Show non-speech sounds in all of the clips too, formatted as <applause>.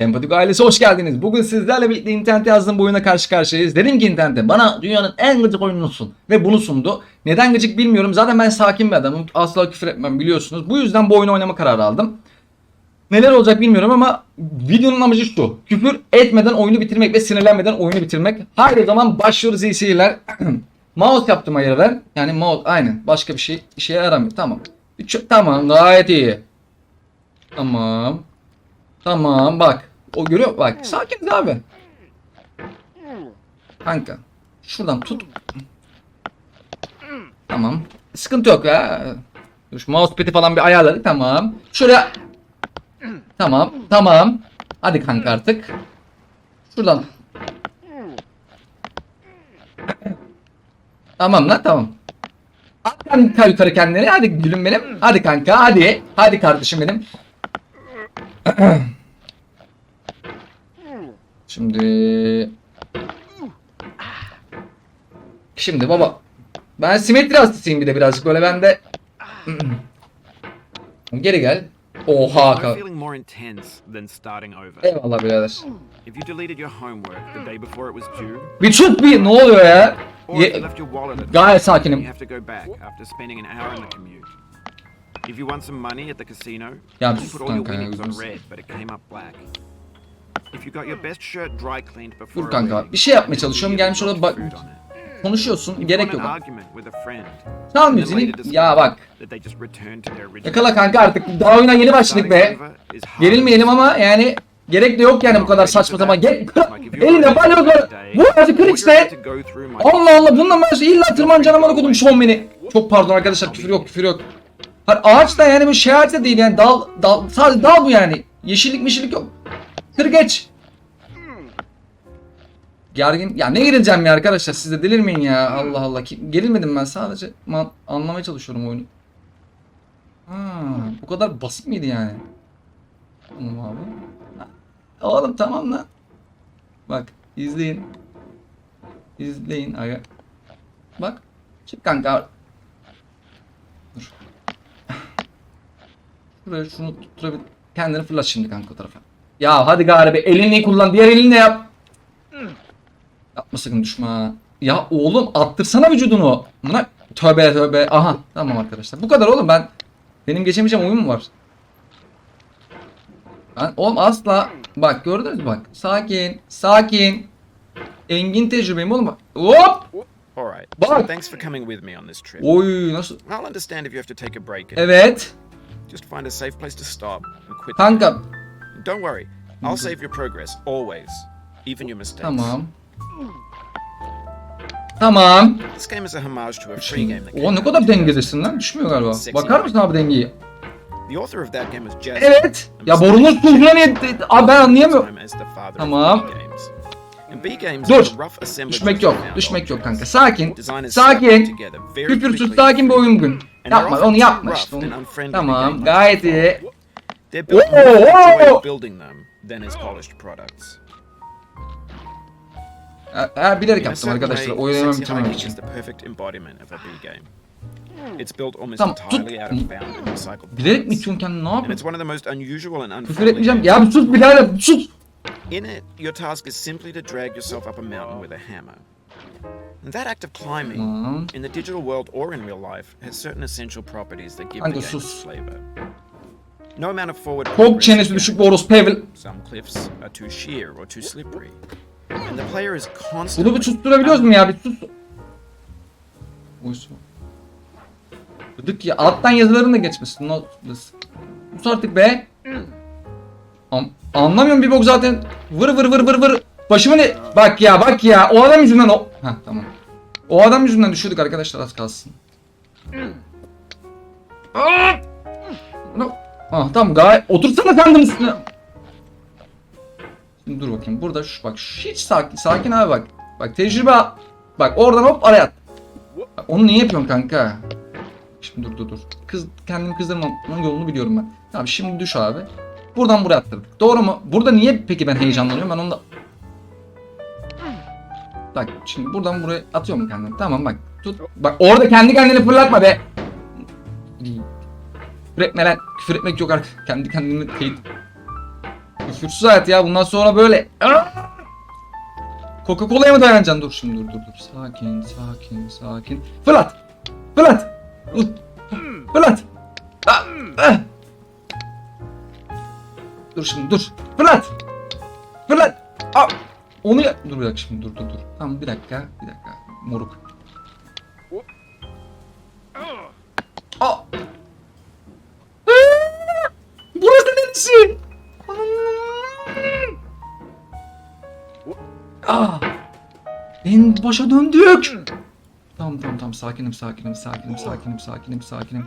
Sempatik ailesi hoş geldiniz. Bugün sizlerle birlikte internete yazdığım bu oyuna karşı karşıyayız. Dedim ki internete bana dünyanın en gıcık oyununu sun. Ve bunu sundu. Neden gıcık bilmiyorum. Zaten ben sakin bir adamım. Asla küfür etmem biliyorsunuz. Bu yüzden bu oyunu oynama kararı aldım. Neler olacak bilmiyorum ama videonun amacı şu. Küfür etmeden oyunu bitirmek ve sinirlenmeden oyunu bitirmek. Haydi o zaman başlıyoruz iyi seyirler. <clears throat> mouse yaptım ayırı Yani mouse aynen. Başka bir şey işe yaramıyor. Tamam. Tamam gayet iyi. Tamam. Tamam bak. O görüyor bak. Sakiniz abi. Kanka. Şuradan tut. Tamam. Sıkıntı yok ya. Dur şu mousepad'i falan bir ayarladık. Tamam. Şuraya. Tamam. Tamam. Hadi kanka artık. Şuradan. Tamam lan tamam. At kanka yukarı kendini. Hadi gülüm benim. Hadi kanka hadi. Hadi kardeşim benim. <clears throat> Şimdi Şimdi baba ben simetri hastasıyım bir de birazcık böyle ben de <clears throat> Geri gel. Oha No ka. feeling more intense than starting over. Eyvallah birader. Bir sus bir ne oluyor ya? Ye- Gayet sakinim. If you won some money at the casino, Ya you put all your kanka winnings on red, but it came up black. Dur kanka bir şey yapmaya çalışıyorum gelmiş orada bak konuşuyorsun gerek yok. Çal müziğini ya bak. Yakala kanka artık daha oyuna yeni başladık be. Gerilmeyelim ama yani gerek de yok yani bu kadar saçma sapan. Gel elinde balyoz var. Vur hadi kır işte. Allah Allah bununla ben illa tırmanacağım amına kodum şon beni. Çok pardon arkadaşlar küfür yok küfür yok. Hayır ağaç da yani bu şey ağaç da değil yani dal dal sadece dal bu yani. Yeşillik mişillik yok. Kır geç. Gergin ya ne gerileceğim ya arkadaşlar siz de delirmeyin ya Allah Allah gerilmedim ben sadece man- anlamaya çalışıyorum oyunu. Ha, bu kadar basit miydi yani? Tamam abi. Oğlum tamam lan. Bak izleyin. İzleyin aga. Bak. Çık kanka. Dur. <laughs> Şuraya şunu tutturabil. Kendini fırlat şimdi kanka o tarafa. Ya hadi garibi elini kullan. Diğer elini de yap. Yapma sakın düşme. Ya oğlum attırsana vücudunu. Buna tövbe tövbe. Aha tamam arkadaşlar. Bu kadar oğlum ben. Benim geçemeyeceğim oyun mu var? Ben oğlum asla bak gördünüz mü bak. Sakin, sakin. Engin tecrübeyim oğlum bak. Hop! Alright, Bak. thanks for coming with me on this trip. Oy nasıl? I'll understand if you have to take a break. Evet. Just find a safe place to stop and quit. Kanka Don't worry, I'll save your progress always, even your mistakes. tamam. Tamam. This game is a homage to a free game that came O ne out kadar in dengedesin lan. Düşmüyor galiba. Bakar mısın abi dengeyi? The author of that game was Jazz. Evet. Ya borunun sözüne niye? Abi ben anlayamıyorum. Tamam. Dur. is Düşmek yok. Düşmek yok kanka. Sakin. Sakin. Küfürsüz sakin bir oyun they're Yapma onu yapma işte onu. Tamam gayet iyi. Gameplay. They're built more Whoa, as a way whoa. of building them than as polished products. Ha, ha, bilerek In a yaptım certain arkadaşlar. way, Oyunu hemen Sexy bitirmemek için. is the perfect embodiment of a B game. Hmm. It's built almost Tamam, tut. entirely out of found and recycled Bilerek mi parts. itiyorsun kendini ne And yapıyorsun? it's one of the most unusual and Küfür unfriendly etmeyeceğim. games. Ya bir sus birader sus. In it, your task is simply to drag yourself up a mountain with a hammer. And that act of climbing, Tamam. in the digital world or in real life, has certain essential properties that give Kanka the game sus. its flavor. Çok çenesi düşük bir orospu evil. Some cliffs are too sheer or too slippery. And the player is Bunu constantly bir susturabiliyoruz mu ya? Bir sus. Oysa. Bıdık ya. Alttan yazıların da geçmesin. No, sus artık be. An anlamıyorum bir bok zaten. Vır vır vır vır vır. Başımı ne? Bak ya bak ya. O adam yüzünden o. Heh tamam. O adam yüzünden düşürdük arkadaşlar az kalsın. No. Ah tamam gayet. Otursana sen de üstüne. Şimdi dur bakayım. Burada şu bak hiç sakin sakin abi bak. Bak tecrübe bak oradan hop araya at. Onu niye yapıyorsun kanka? Şimdi dur dur dur. Kız kendimi kızdırmanın yolunu biliyorum ben. Tamam şimdi düş abi. Buradan buraya attırdık. Doğru mu? Burada niye peki ben heyecanlanıyorum? Ben onu da Bak şimdi buradan buraya atıyorum kendimi. Tamam bak. Tut. Bak orada kendi kendini fırlatma be. Küfür etme lan. Küfür etmek yok artık. Kendi kendimi. Dur. Küfürsüz hayat ya bundan sonra böyle. Coca-Cola'ya mı dayanacaksın? Dur şimdi dur dur dur. Sakin sakin sakin. Fırlat. Fırlat. Fırlat. Dur şimdi dur. Fırlat. Fırlat. Onu ya... Dur bir dakika şimdi dur dur dur. Tamam bir dakika bir dakika. Moruk. En başa döndük. Tamam tamam tamam sakinim sakinim sakinim sakinim sakinim sakinim.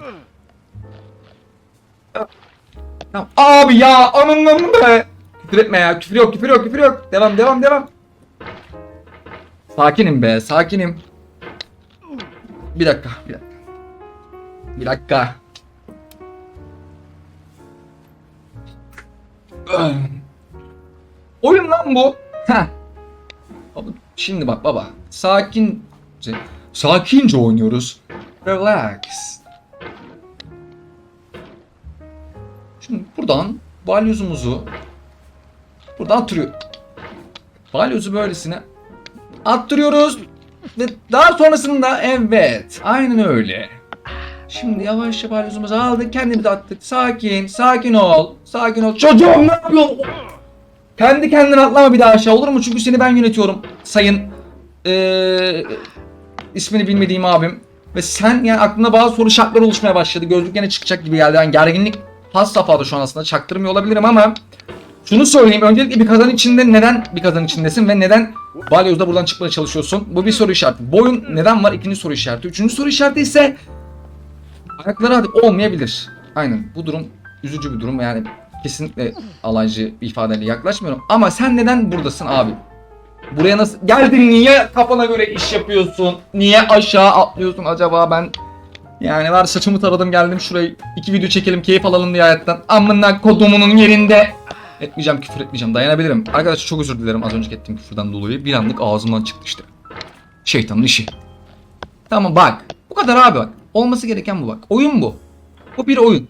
Tamam. Abi ya ananın be. Küfür etme ya küfür yok küfür yok küfür yok. Devam devam devam. Sakinim be sakinim. Bir dakika bir dakika. Bir dakika. Oyun lan bu. Heh. Şimdi bak baba. Sakince. Sakince oynuyoruz. Relax. Şimdi buradan balyozumuzu buradan attırıyor. Balyozu böylesine attırıyoruz. Ve daha sonrasında evet. Aynen öyle. Şimdi yavaşça balyozumuzu aldık. Kendimizi attık. Sakin. Sakin ol. Sakin ol. Çocuğum ne yapıyorsun? Kendi kendine atlama bir daha aşağı olur mu? Çünkü seni ben yönetiyorum. Sayın eee ismini bilmediğim abim. Ve sen yani aklında bazı soru şartlar oluşmaya başladı. Gözlük yine çıkacak gibi geldi. Yani gerginlik has safhada şu an aslında. Çaktırmıyor olabilirim ama şunu söyleyeyim. Öncelikle bir kazan içinde neden bir kazan içindesin ve neden balyozda buradan çıkmaya çalışıyorsun? Bu bir soru işareti. Boyun neden var? İkinci soru işareti. Üçüncü soru işareti ise ayakları olmayabilir. Aynen. Bu durum üzücü bir durum. Yani kesinlikle alaycı ifadeyle yaklaşmıyorum. Ama sen neden buradasın abi? Buraya nasıl geldin? Niye kafana göre iş yapıyorsun? Niye aşağı atlıyorsun acaba ben? Yani var saçımı taradım geldim şuraya iki video çekelim keyif alalım diye hayattan. Amına kodumunun yerinde. Etmeyeceğim küfür etmeyeceğim dayanabilirim. Arkadaşlar çok özür dilerim az önceki ettiğim küfürden dolayı. Bir anlık ağzımdan çıktı işte. Şeytanın işi. Tamam bak. Bu kadar abi bak. Olması gereken bu bak. Oyun bu. Bu bir oyun.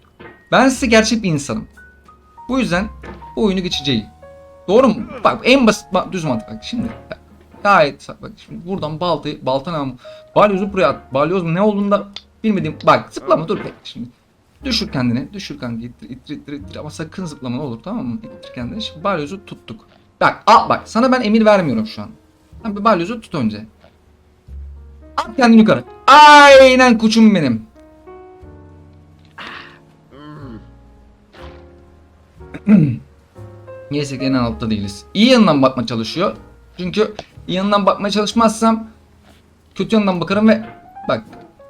Ben size gerçek bir insanım. Bu yüzden bu oyunu geçeceğim. Doğru mu? Bak en basit bak, düz mantık bak şimdi. Gayet bak şimdi buradan baltayı balta namı balyozu buraya at. Balyoz ne olduğunu da bilmediğim. Bak zıplama dur bekle şimdi. Düşür kendini. Düşür kendini. İttir ittir ittir ittir. Ama sakın zıplama ne olur tamam mı? İttir kendini. Şimdi balyozu tuttuk. Bak al bak sana ben emir vermiyorum şu an. Sen bir balyozu tut önce. At kendini yukarı. Aynen kuçum benim. <clears throat> Neyse en altta değiliz. İyi yanından bakma çalışıyor. Çünkü iyi yanından bakmaya çalışmazsam kötü yanından bakarım ve bak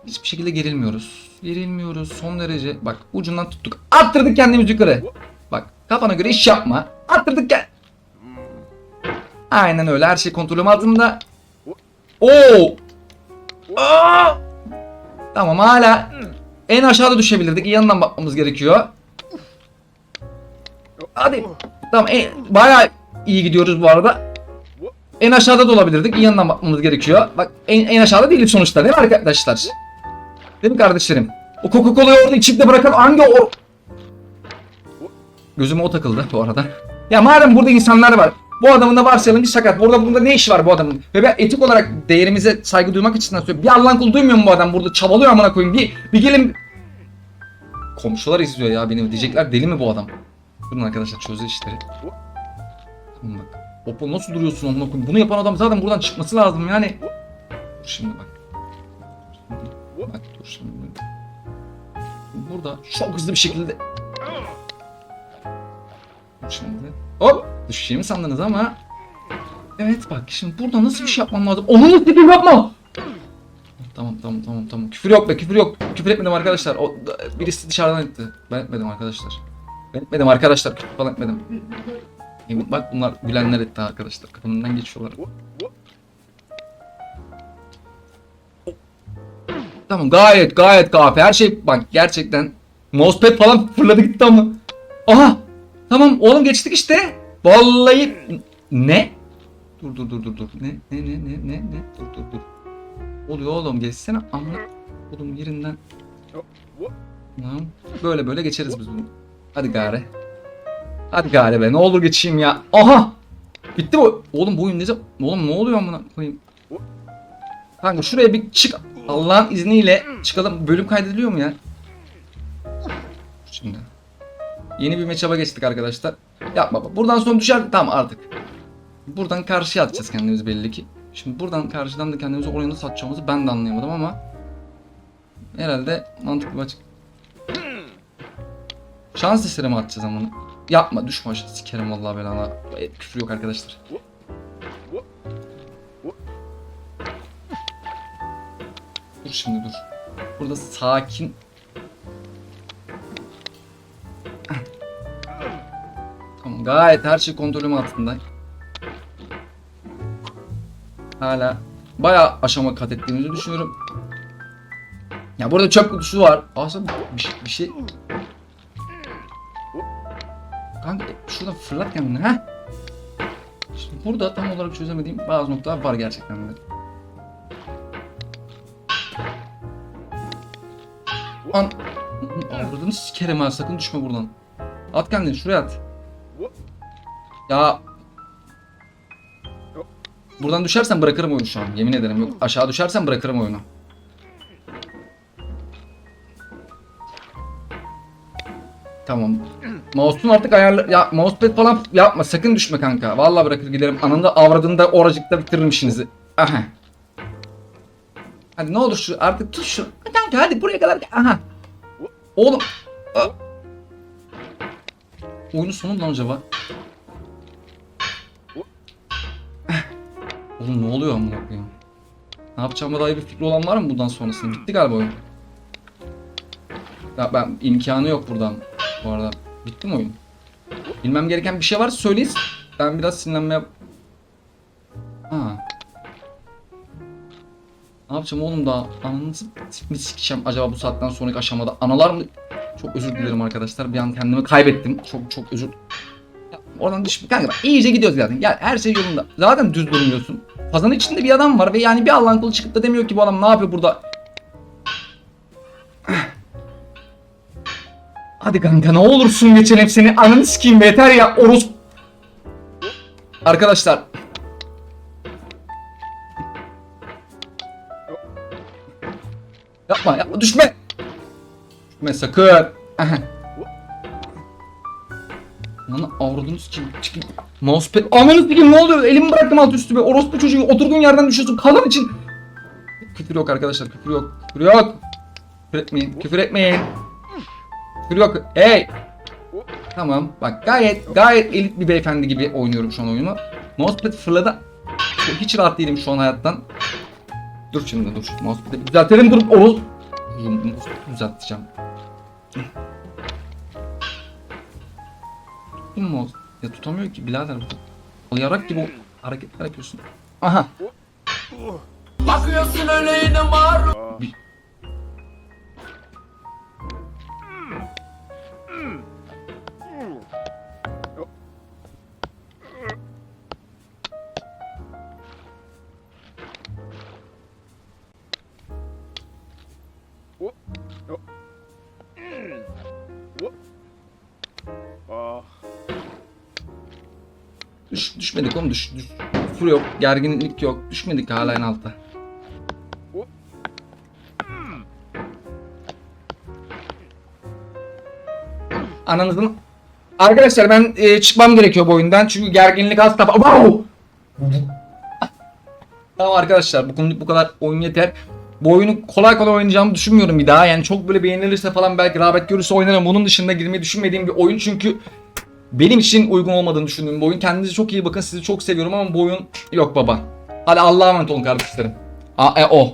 hiçbir şekilde gerilmiyoruz. Gerilmiyoruz son derece. Bak ucundan tuttuk. Attırdık kendimizi yukarı. Bak kafana göre iş yapma. Attırdık gel. Aynen öyle her şey kontrolüm altında. Oo. Aa! Tamam hala en aşağıda düşebilirdik. İyi yanından bakmamız gerekiyor. Hadi. Tamam en, bayağı iyi gidiyoruz bu arada. En aşağıda da olabilirdik. İyi yanından bakmamız gerekiyor. Bak en, en aşağıda değiliz sonuçta değil mi arkadaşlar? Değil mi kardeşlerim? O Coca-Cola'yı orada içip de bırakalım. Hangi o... Gözüme o takıldı bu arada. Ya madem burada insanlar var. Bu adamın da varsayalım bir sakat. Burada burada ne işi var bu adamın? Ve ben etik olarak değerimize saygı duymak açısından söylüyorum. Bir Allah'ın kulu duymuyor mu bu adam burada? Çabalıyor amına koyayım. Bir, bir gelin... Komşular izliyor ya beni. Diyecekler deli mi bu adam? Durun arkadaşlar çözdü işleri. Tamam bak. Oppo nasıl duruyorsun amına koyayım? Bunu yapan adam zaten buradan çıkması lazım yani. Dur şimdi bak. Şimdi bak dur şimdi. Burada çok hızlı bir şekilde şimdi. Hop! Düşeceğimi sandınız ama Evet bak şimdi burada nasıl bir şey yapmam lazım? Onu nasıl yapma! Tamam tamam tamam tamam. Küfür yok be küfür yok. Küfür etmedim arkadaşlar. O birisi dışarıdan etti. Ben etmedim arkadaşlar. Ben etmedim arkadaşlar. Küfür falan etmedim. Emin bak bunlar gülenler etti arkadaşlar. Kapımdan geçiyorlar. Tamam gayet gayet kafi. Her şey bak gerçekten mousepad falan fırladı gitti ama. Aha! Tamam oğlum geçtik işte. Vallahi ne? Dur dur dur dur dur. Ne ne ne ne ne ne? Dur dur dur. Oluyor oğlum geçsene amına. Oğlum yerinden. Tamam. Böyle böyle geçeriz biz bunu. Hadi gari. Hadi galiba ne olur geçeyim ya. Aha! Bitti bu. Oğlum bu oyun ne zaman... Oğlum ne oluyor amına koyayım? Kanka şuraya bir çık. Allah'ın izniyle çıkalım. Bölüm kaydediliyor mu ya? Şimdi. Yeni bir matchup'a geçtik arkadaşlar. Yapma. Buradan sonra düşer. Tamam artık. Buradan karşıya atacağız kendimizi belli ki. Şimdi buradan karşıdan da kendimizi oraya nasıl atacağımızı ben de anlayamadım ama herhalde mantıklı bir açık. Şans eseri mi atacağız ama? Yapma düşme aşağı sikerim vallahi belana. E, küfür yok arkadaşlar. Dur şimdi dur. Burada sakin. Tamam gayet her şey kontrolüm altında. Hala bayağı aşama kat ettiğimizi düşünüyorum. Ya burada çöp kutusu var. Aslında bir şey, bir şey... Kanka şuradan fırlat kendini ha. Şimdi burada tam olarak çözemediğim bazı noktalar var gerçekten de. An... Avradını sikerim ha sakın düşme buradan. At kendini şuraya at. Ya... Buradan düşersen bırakırım oyunu şu an. Yemin ederim yok. Aşağı düşersen bırakırım oyunu. Tamam. Mouse'un artık ayarlı... Ya mousepad falan yapma. Sakın düşme kanka. Vallahi bırakır giderim. Anında avradında oracıkta bitiririm işinizi. Aha. Hadi ne olur şu artık tut şu. Kanka hadi buraya kadar. Aha. Oğlum. Aa. Oyunun sonu lan acaba? Oğlum ne oluyor amına koyayım? Ne yapacağıma dair bir fikri olan var mı bundan sonrasında? Bitti galiba oyun. Ya ben imkanı yok buradan bu arada. Bitti mi oyun? Bilmem gereken bir şey varsa söyleyin. Ben biraz sinirlenmeye... Ha. Ne yapacağım oğlum daha? Ananızı mi sikeceğim acaba bu saatten sonraki aşamada? Analar mı? Çok özür dilerim arkadaşlar. Bir an kendimi kaybettim. Çok çok özür ya, Oradan düş kanka bak iyice gidiyoruz zaten. Gel her şey yolunda. Zaten düz durmuyorsun. Kazanın içinde bir adam var ve yani bir Allah'ın kulu çıkıp da demiyor ki bu adam ne yapıyor burada? Hadi kanka ne olursun geçen hepsini ananı sikeyim be yeter ya orus. Arkadaşlar. Yapma yapma düşme. Düşme sakın. Lan avradını sikeyim. Çıkayım. Mousepad. Ananı sikeyim ne oluyor? Elimi bıraktım alt üstüme. Orospu çocuğu oturduğun yerden düşüyorsun. Kalan için. Küfür yok arkadaşlar. Küfür yok. Küfür yok. Küfür etmeyin. Küfür etmeyin. Yok. Hey. Tamam. Bak gayet gayet elit bir beyefendi gibi oynuyorum şu an oyunu. Mousepad fırladı. Hiç rahat değilim şu an hayattan. Dur şimdi dur. Mousepad'i düzeltelim dur. Mousepad'i düzelteceğim. Tuttum mu? Ya tutamıyor ki birader bu. Yarak gibi hareketler yapıyorsun. Aha. Bakıyorsun öyle yine mağrur. Düş, düşmedik oğlum düş, düş. Küfür yok, gerginlik yok. Düşmedik hala en altta. Ananızın... Arkadaşlar ben e, çıkmam gerekiyor bu oyundan çünkü gerginlik hasta. Wow! tamam arkadaşlar bu konuda bu kadar oyun yeter. Bu oyunu kolay kolay oynayacağımı düşünmüyorum bir daha. Yani çok böyle beğenilirse falan belki rağbet görürse oynarım. Bunun dışında girmeyi düşünmediğim bir oyun çünkü benim için uygun olmadığını düşündüğüm bir oyun. Kendinize çok iyi bakın. Sizi çok seviyorum ama bu oyun yok baba. Hadi Allah'a emanet olun kardeşlerim. A, e, o.